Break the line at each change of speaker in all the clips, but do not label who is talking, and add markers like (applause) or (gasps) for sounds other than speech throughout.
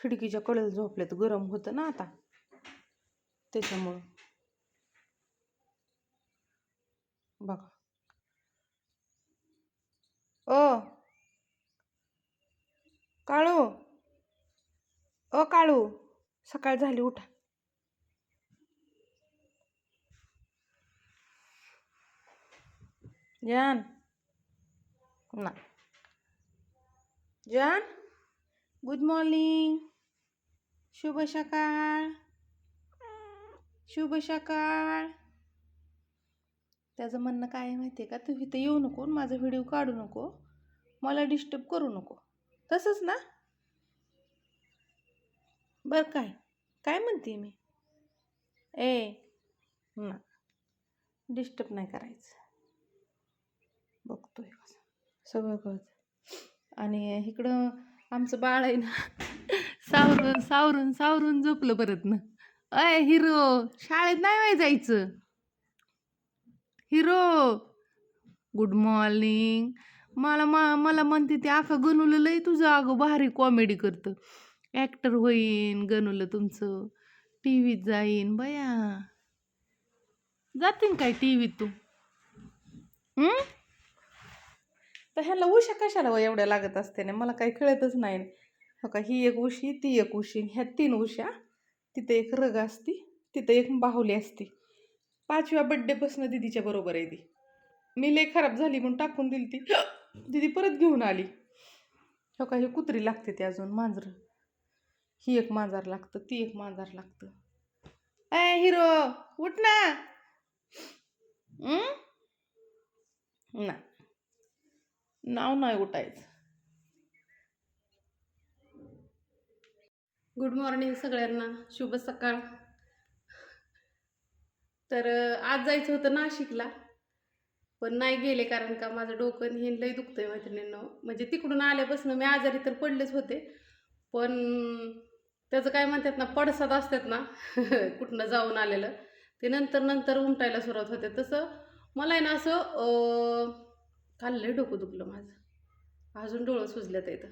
खिडकीच्या कडेला झोपले तर गरम होतं ना आता. त्याच्यामुळं. बघा. अ. काळू. अ काळू सकाळ झाली उठा. जान ना जान गुड मॉर्निंग शुभ सकाळ. शुभ सकाळ. त्याचं म्हणणं काय आहे माहिती आहे का? तू इथं येऊ नको आणि माझा व्हिडिओ काढू नको. मला डिस्टर्ब करू नको. तसंच ना? बरं काय? काय म्हणते मी? ए ना. डिस्टर्ब नाही करायचं. बघतोय कसं सगळं कळत आणि इकडं आमचं बाळ आहे ना सावरून सावरून सावरून झोपलं परत ना. अय हिरो शाळेत नाही वय जायचं. हिरो गुड मॉर्निंग मला मा मला म्हणते ते आखा गणूला लय तुझं अगं भारी कॉमेडी करतं. ॲक्टर होईन गणूला तुमचं. टी व्हीत जाईन बया. जातीन काय टी व्हीत तू? तर ह्याला उशा कशाला व एवढ्या लागत असते ना? मला काही कळतच नाही हो का? ही एक उशी ती एक उशी ह्या तीन उशा तिथं एक रग असती तिथं एक बाहुली असती. पाचव्या बड्डेपासून दिदीच्या बरोबर आहे ती. मी लय खराब झाली म्हणून टाकून दिली ती. (gasps) दिदी परत घेऊन आली. हो का? ही कुत्री लागते ती अजून मांजर. ही एक मांजर लागतं ती एक मांजर लागतं. ए हिरो उठ ना. ना. नाव नाही उठायचं. गुड मॉर्निंग सगळ्यांना. शुभ सकाळ. तर आज जायचं होतं नाशिकला. पण नाही गेले कारण का माझं डोकं हे लई दुखतंय मैत्रिणींनो. म्हणजे तिकडून आल्यापासून मी आजारी तर पडलेच होते. पण त्याचं काय म्हणतात ना पडसाद असतात ना (laughs) कुठनं जाऊन आलेलं. ते नंतर नंतर उमटायला सुरुवात होते. तसं मला आहे ना असं काल लय डोकं दुखलं माझं. अजून डोळं सुजल्यात इथं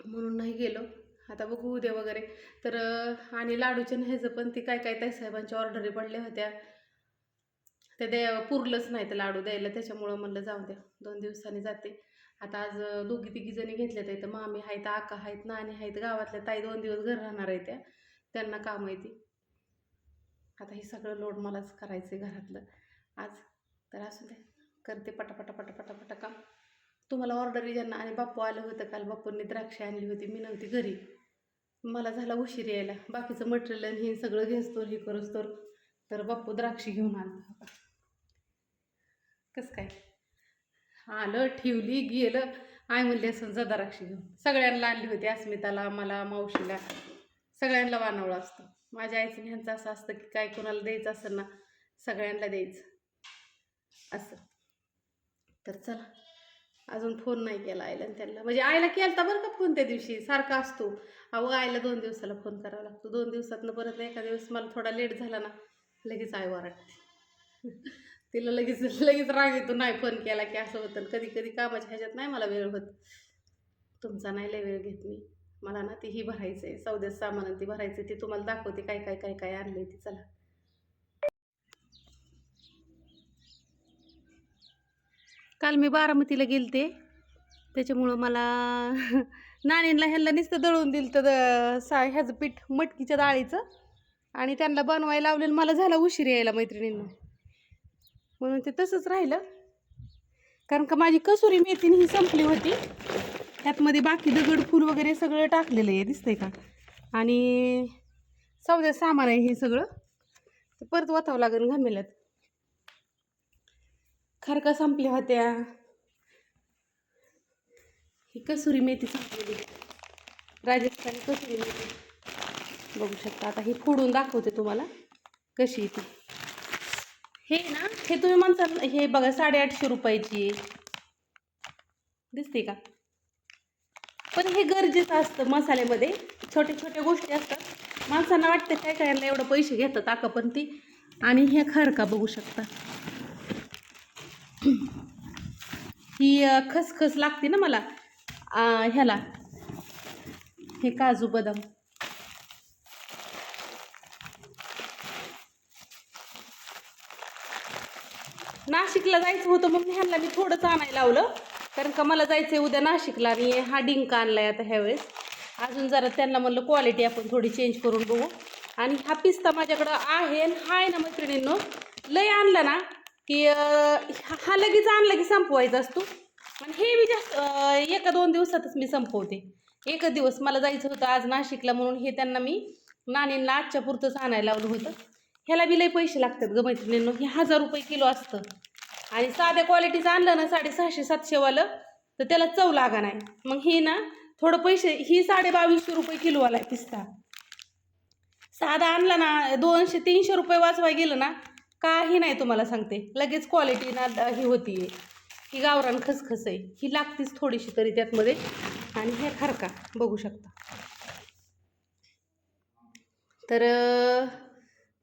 म्हणून नाही गेलो. आता बघू उद्या वगैरे. तर आणि लाडूच्या ह्याचं पण ती काय काय ताई साहेबांच्या ऑर्डरी पडल्या होत्या. ते द्या पुरलंच नाही तर लाडू द्यायला. त्याच्यामुळं म्हणलं जाऊ द्या. दोन दिवसांनी जाते. आता आज दोघी तिघी जणी घेतल्या तर मामी आहेत आका आहेत नानी आहेत. गावातल्या ताई दोन दिवस घर राहणार आहे त्या. त्यांना काम आहे ती. आता हे सगळं लोड मलाच करायचं आहे घरातलं. आज तर असू द्या करते पटापटा पटापटा पटा काम तुम्हाला ऑर्डर ज्यांना आणि बाप्पू आलं होतं काल. बाप्पूंनी द्राक्षे आणली होती. मी नव्हती घरी. मला झाला उशीर यायला. बाकीचं मटेरियल आणि हे सगळं घेसतोर हे करूस्तोर तर. बाप्पू द्राक्षे घेऊन आला कसं काय? आलं ठेवली गेलं. आय म्हणली असं जा द्राक्षे घेऊन. सगळ्यांना आणली होती. अस्मिताला मला मावशीला. सगळ्यांना वानवलं असतं. माझ्या आईचं ह्यांचं असं असतं की काय कोणाला द्यायचं असेल ना सगळ्यांना द्यायचं. असं. तर चला. अजून फोन नाही केला आईला आणि त्यांना. म्हणजे आईला केलता बरं का फोन त्या दिवशी? सारखा असतो. अहो आईला दोन दिवसाला फोन करावा लागतो. दोन दिवसातनं परत एका दिवस मला थोडा लेट झाला ना लगेच आई वाटते (laughs) तिला लगेच लगेच राग येतो नाही फोन केला की असं होतं. कधी कधी कामाच्या ह्याच्यात नाही मला वेळ होत. तुमचा नाही लय वेळ घेत मी. मला ना ती ही भरायचं आहे सौद्यात सामान आणि ती भरायचं आहे. ती तुम्हाला दाखवते. काय काय काय काय आणलंय ती. चला. काल मी बारामतीला गेलते. त्याच्यामुळं मला (laughs) नाणींना ह्यांना नुसतं दळून दिलं तर सा ह्याचं पीठ मटकीच्या डाळीचं. आणि त्यांना बनवायला लावलेलं मला झाला उशीर यायला मैत्रिणींना. म्हणून ते तसंच राहिलं. कारण का माझी कसुरी मेथीने ही संपली होती. त्यातमध्ये बाकी दगड फूल वगैरे सगळं टाकलेलं आहे दिसतंय का? आणि सौद्या सामान आहे हे सगळं. ते परत वाचावं लागेल घामेल्यात. खारका संपल्या होत्या. ही कसुरी मेथी संपलेली. राजस्थानी कसुरी मेथी. बघू शकता आता ही फोडून दाखवते तुम्हाला कशी आहे ती. हे ना हे तुम्ही म्हणसाल हे बघा साडेआठशे रुपयाची दिसते का? पण हे गरजेचं असतं मसाल्यामध्ये. छोट्या छोट्या गोष्टी असतात. माणसांना वाटतं काय करायला एवढं पैसे घेतात आका पण ती. आणि ह्या खारका बघू शकता. ही खसखस लागते ना मला ह्याला. हे काजू बदाम. नाशिकला जायचं होतं मग ह्यांना मी थोडंच आणायला लावलं. कारण का मला जायचं आहे उद्या नाशिकला आणि हा डिंक आणलाय आता ह्यावेळेस. अजून जरा त्यांना म्हणलं क्वालिटी आपण थोडी चेंज करून बघू. आणि हा पिस्ता माझ्याकडं आहे आणि हा आहे ना मैत्रिणींनो लय आणला ना. की हा हा लगेच आणला की संपवायचा असतो. आणि हे मी जास्त एका दोन दिवसातच मी संपवते. एकच दिवस मला जायचं होतं आज नाशिकला म्हणून हे त्यांना मी नानींना आजच्या पुरतंच आणायला लावलं होतं. ह्याला बी लई पैसे लागतात ग मैत्रिणींनो. हे हजार रुपये किलो असतं. आणि साध्या क्वालिटीचं आणलं ना साडेसहाशे सातशेवालं तर त्याला चव लागा नाही. मग हे ना थोडं पैसे ही साडे बावीसशे रुपये किलोवाला आहे पिस्ता. साधा आणला ना दोनशे तीनशे रुपये वाचवाय गेलं ना काही नाही तुम्हाला सांगते. लगेच क्वालिटी ना ही होती. आहे ही गावरान खसखस आहे. ही लागतीच थोडीशी तरी त्यातमध्ये. आणि हे खरका बघू शकता. तर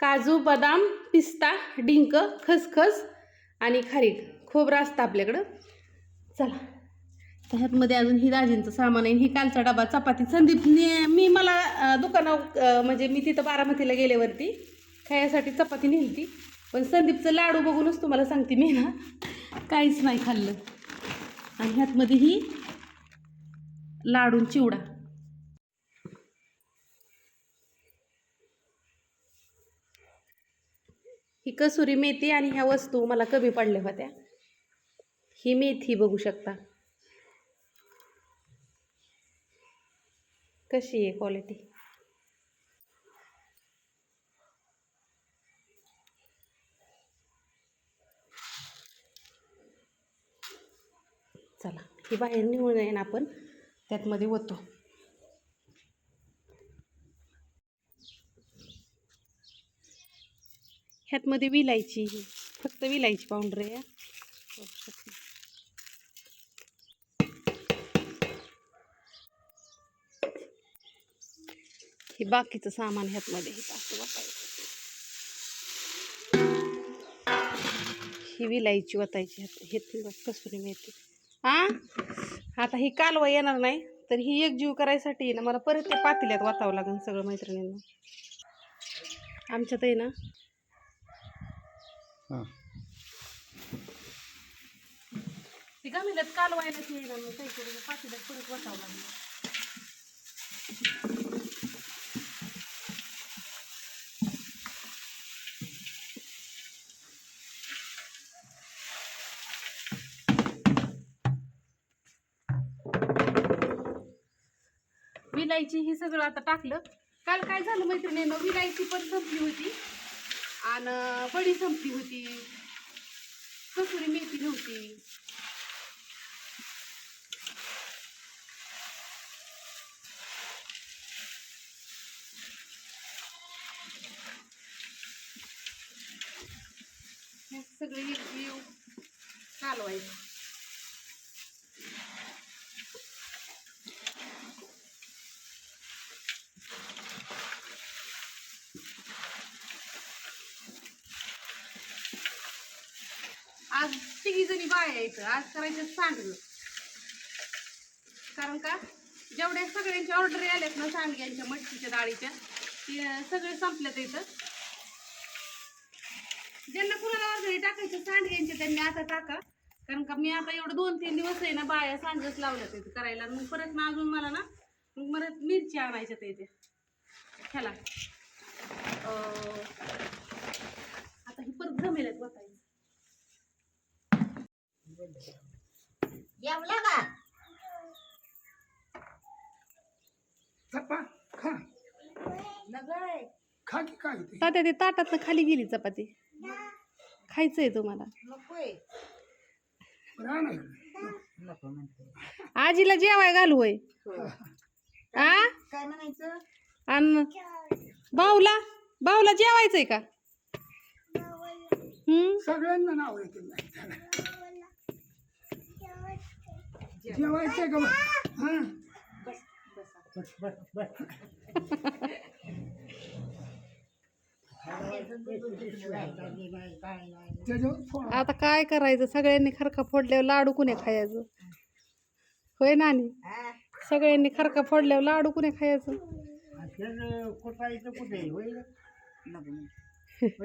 काजू बदाम पिस्ता डिंक खसखस आणि खारीक खोबरं असतं आपल्याकडं. चला. त्यातमध्ये अजून ही दाजींचं सामान आहे. ही कालचा डबा चपाती संदीप. मी मला दुकानावर म्हणजे मी तिथं बारामतीला गेल्यावरती. खायसाठी चपाती नेली पण संदीपचं लाडू बघूनच तुम्हाला सांगते मी ना काहीच नाही खाल्लं. आणि ह्यातमध्ये ही लाडून चिवडा. ही कसुरी मेथी आणि ह्या वस्तू मला कमी पडल्या होत्या. ही मेथी बघू शकता. कशी आहे क्वालिटी चला ही बाहेर निघून येईन आपण त्यातमध्ये ओतो. ह्यातमध्ये विलायची ही फक्त विलायची पावडर आहे. हे बाकीचं सामान ह्यातमध्ये हे टाकतो वाटायचं. ही विलायची वतायची ह्यात हे कसुरी मिळते? हा? आता ही कालवा येणार नाही तर ही एकजीव करायसाठी ना मला परत ते पातेल्यात वाचावं लागेल सगळं मैत्रिणींना. आमच्यात आहे ना
हां.
ती गमिल्यात कालवायला ती येणार काही पातेल्यात परत वाचावं लागेल विलायची ही सगळं आता टाकलं. काल काय झालं मैत्रिणीनं? विलायची पण संपली होती. आणि बडी संपली होती. कसुरी मेथी नव्हती. हे सगळे कालवायचं आज तिघी जणी बाया इथं आज करायचं सांडगं कारण का? जेवढ्या सगळ्यांच्या ऑर्डर आल्यात ना सांडग्यांच्या मटकीच्या डाळीच्या ते सगळे संपल्यात इथं. ज्यांना कुणाला ऑर्डर टाकायचं सांडग्यांच्या त्यांनी आता टाका. कारण का मी आता एवढं दोन तीन दिवस आहे ना बाया सांजच लावल्यात इथं करायला. मग परत ना अजून मला ना मग परत मिरची आणायच्या इथे. ह्याला. आता ही परत जमेल बसायचं
जेवला का?
चपा खा.
नगय
खा की काय ते
तात्या ते ताटात खाली गेली चपाती. खायचंय तुम्हाला.
नकोय.
राह ना इकडे.
नको म्हणते.
आजीला जेवाय घालू आ?
काय म्हणायचं?
आणि भाऊला भाऊला जेवायचंय का? हम्म
सगळ्यांना नाव येते हा
बस बस बस
फोड.
आता काय करायचं? सगळ्यांनी खरका फोडल्यावर लाडू कुण्या खायचं? होय नानी? सगळ्यांनी खरका फोडल्यावर लाडू कुणी खायचं? (laughs)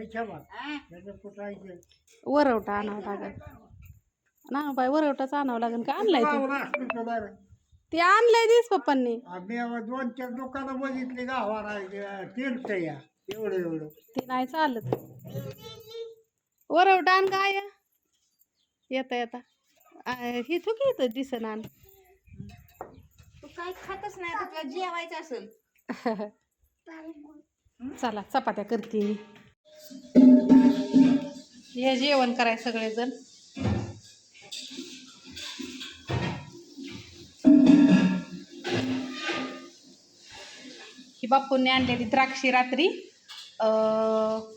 वरवटा आणावं लागेल ना बाय वरवटाच आणावं लागेल का? आणलाय तू? ते आणलंय दिस पप्पांनी.
आम्ही दोन चार दुकानं बघितली गावाला तीर्थ या एवढं एवढं.
ते नाही चालत. वरवटा आण काय येता येता. हे तू की येतं दिसन आण.
तू काय खातच नाही तुला जेवायचं असेल.
चला चपात्या करते हे जेवण कराय सगळेजण. ही बापूंनी आणलेली द्राक्षी रात्री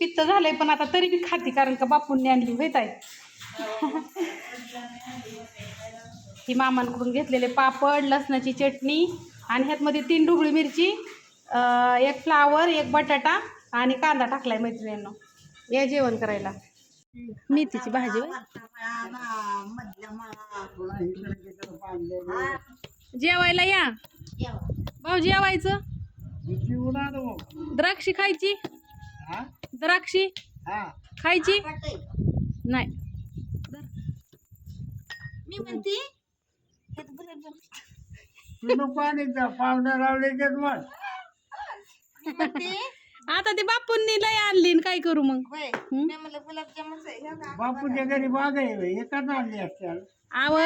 पित्त झालंय पण आता तरी बी खाती कारण का बापूंनी आणली होत आहे? ही मामांकडून घेतलेले पापड लसणाची चटणी आणि ह्यातमध्ये तीन ढुबळी मिरची एक फ्लावर एक बटाटा आणि कांदा टाकलाय मैत्रिणींनो. या जेवण करायला. मेथीची भाजी जेवायला या. भाऊ जेवायचं द्राक्षी खायची?
हा?
द्राक्षी?
हा.
खायची. नाही.
मी म्हणते
लावले
आता ते बापूंनी लय आणली काय करू मग?
बापूच्या घरी बाग आहे एकाच आणली असत्याल
आव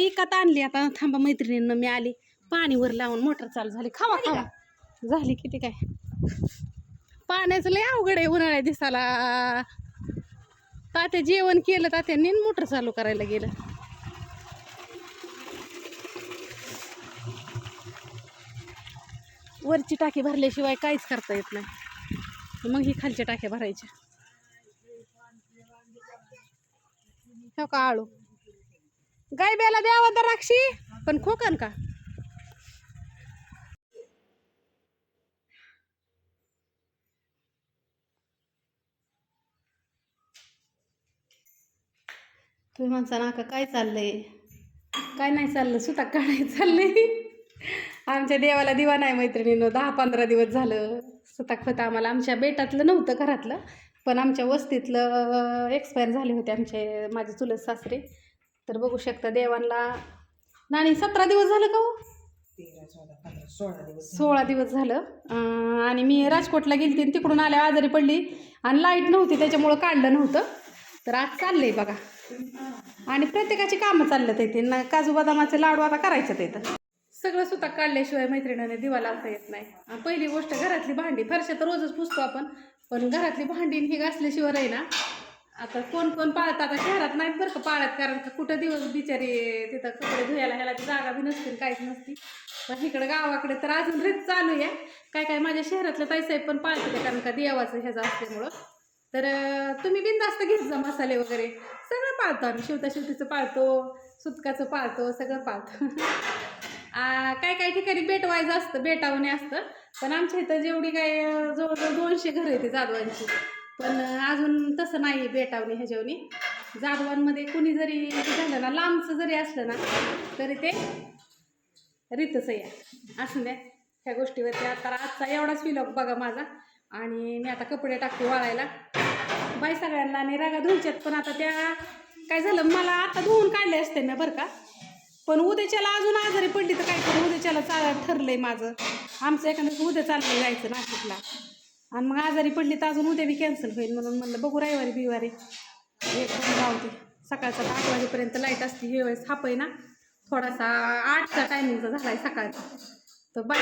इकत आणली आता थांबा मैत्रिणींना मी आली. पाणी वर लावून मोटर चालू झाली. खावा खावा. झाली किती काय? पाण्याचं लय अवघड आहे उन्हाळ्या दिसाला तात्या जेवण केलं तात्यांनी मोटर चालू करायला गेलं. वरची टाकी भरल्याशिवाय काहीच करता येत नाही. मग ही खालच्या टाक्या भरायच्या. हो का आळू? गाय बेला द्यावा तर राक्षी. पण खोकन का? तुम्ही म्हणता ना का काय चाललंय? काय नाही चाललं सुता काढायचं चाललंय आमच्या देवाला दिवा नाही मैत्रिणीनं दहा पंधरा दिवस झालं. सुताक होतं आम्हाला आमच्या बेटातलं नव्हतं घरातलं पण आमच्या वस्तीतलं एक्सपायर झाले होते आमचे माझे चुलत सासरे. तर बघू शकता देवांना नाणी सतरा दिवस झालं का हो? सोळा दिवस झालं. आणि मी राजकोटला गेली आणि तिकडून आल्या आजारी पडली. आणि लाइट नव्हती त्याच्यामुळं काढलं नव्हतं. तर आज चाललंय बघा. आणि प्रत्येकाची कामं चाललं येते ना काजू बदामाचे लाडू आता करायचं येतं सगळं सुद्धा काढल्याशिवाय मैत्रिणीने दिवा लावता येत नाही. पहिली गोष्ट घरातली भांडी फरशा तर रोजच पुसतो आपण पण घरातली भांडी ही घासल्याशिवाय आहे ना आता कोण कोण पाळतात आता शहरात नाहीत बरं का पाळत कारण का कुठं दिवस बिचारी तिथं कपडे धुयाला ह्याला ती जागा बी नसतील काहीच नसती. पण इकडं गावाकडे तर अजून रीत चालू आहे. काय काय माझ्या शहरातल्या ताईसाहेब पण पाळतात कारण का देवाचं ह्याचं असल्यामुळं. तर तुम्ही बिंदास्त घेत जा मसाले वगैरे. पाळतो आम्ही. शिवता शिवतीचं पाळतो सुतकाचं पाळतो सगळं पाळतो. काही काय काय ठिकाणी बेटवायचं असतं बेटावणे असतं. पण आमच्या इथं जेवढी काय जवळजवळ दोनशे घरं येते जाधवांची. पण अजून तसं नाही बेटावणे ह्याच्यावनी जाधवांमध्ये कुणी जरी झालं ना लांबचं जरी असलं ना तरी ते रीतच या असू द्या ह्या गोष्टीवरती आता आजचा एवढाच विलॉग बघा माझा. आणि मी आता कपडे टाकते वाळायला. बाय सगळ्यांना आणि रागा धुयच्यात पण आता त्या काय झालं मला आता धुवून काढले असते मी बरं का. पण उद्याच्याला अजून आजारी पडली तर काय करू उद्याच्याला चा ठरलंय माझं. आमचं एखादं उद्या चाललं जायचं नाशिकला. आणि मग आजारी पडली तर अजून उद्या बी कॅन्सल होईल म्हणून म्हणलं बघू रविवारी बिवारी. एक जाऊ दे. सकाळचा आठ वाजेपर्यंत लाइट असते हे वेळेस हापय ना. थोडासा आठचा टायमिंगचा झाला आहे सकाळचा. तर बाय